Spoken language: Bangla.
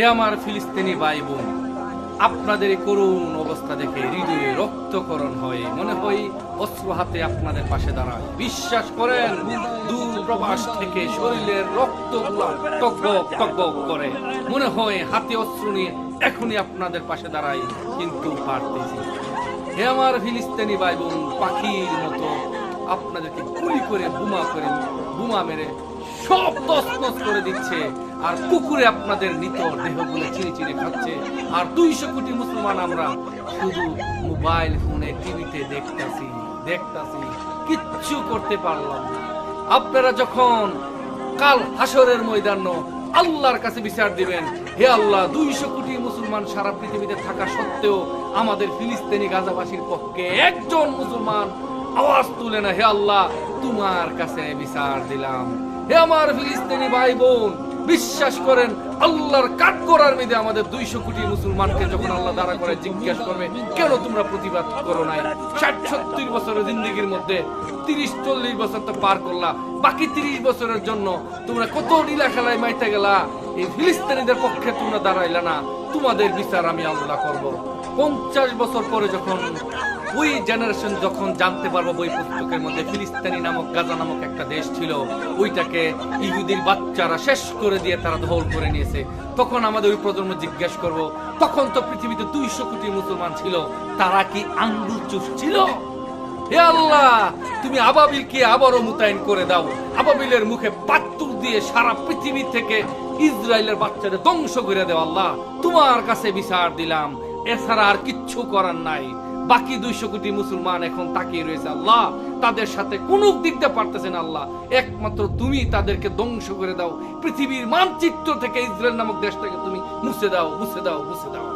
হে আমার ফিলিস্তিনি ভাই বোন আপনাদের করুণ অবস্থা দেখে হৃদয়ে রক্তকরণ হয়। মনে হয় অস্ত্র হাতে আপনাদের পাশে দাঁড়ায়। বিশ্বাস করেন প্রবাস থেকে শরীরের রক্ত করে। মনে হয় হাতে অস্ত্র নিয়ে এখনই আপনাদের পাশে দাঁড়াই, কিন্তু পারতেছি হে আমার ফিলিস্তিনি ভাই বোন পাখির মতো আপনাদেরকে গুলি করে বোমা করে, বোমা মেরে সব তসনস করে দিচ্ছে। আর কুকুরে আপনাদের নিত দেহগুলো চিনি চিনি খাচ্ছে। আর দুইশো কোটি মুসলমান আমরা শুধু মোবাইল ফোনে, টিভিতে দেখতাছি দেখতাছি, কিচ্ছু করতে পারলাম না। আপনারা যখন কাল হাসরের ময়দান আল্লাহর কাছে বিচার দিবেন, হে আল্লাহ, দুইশো কোটি মুসলমান সারা পৃথিবীতে থাকা সত্ত্বেও আমাদের ফিলিস্তিনি গাজাবাসীর পক্ষে একজন মুসলমান আওয়াজ তুলে না, হে আল্লাহ, তোমার কাছে বিচার দিলাম। হে আমার ফিলিস্তিনি ভাই বোন বিশ্বাস করেন, আল্লাহর কাঠ করার মেয়েদে আমাদের দুইশো কোটি মুসলমানকে যখন আল্লাহ দাঁড়া করে জিজ্ঞাসা করবে, কেন তোমরা প্রতিবাদ করো নাই? ষাট সত্তর বছরের জিন্দগির মধ্যে তিরিশ, চল্লিশ বছর তো পার করলা, বাকি তিরিশ বছরের জন্য তোমরা কত লীলা খেলায় মাইতে গেলা? এই ফিলিস্তিনিদের পক্ষে তোমরা দাঁড়াইলা না, তোমাদের বিচার আমি আল্লাহ করব। পঞ্চাশ বছর পরে যখন ওই জেনারেশন যখন জানতে পারব বই পুস্তকের মধ্যে ফিলিস্তিনি নামক, গাজা নামক একটা দেশ ছিল, ওইটাকে ইহুদির বাচ্চারা শেষ করে দিয়ে তারা দখল করে নিয়েছে। তখন আমাদের ওই প্রজন্ম জিজ্ঞেস করব, তখন তো পৃথিবীতে দুইশো কোটি মুসলমান ছিল, তারা কি আঙ্গুল চুষ ছিল? হে আল্লাহ, তুমি আবাবিলকে আবারও মোতায়েন করে দাও। আবাবিলের মুখে পাত্তুর দিয়ে সারা পৃথিবী থেকে ইসরায়েলের বাচ্চাদের ধ্বংস করে দেওয়া আল্লাহ। তোমার কাছে বিচার দিলাম, এছাড়া আর কিচ্ছু করার নাই। বাকি দুইশো কোটি মুসলমান এখন তাকিয়ে রয়েছে আল্লাহ। তাদের সাথে কোন দিক দিয়ে পারতেছেন আল্লাহ। একমাত্র তুমি তাদেরকে ধ্বংস করে দাও। পৃথিবীর মানচিত্র থেকে ইসরায়েল নামক দেশটাকে তুমি মুছে দাও মুছে দাও মুছে দাও।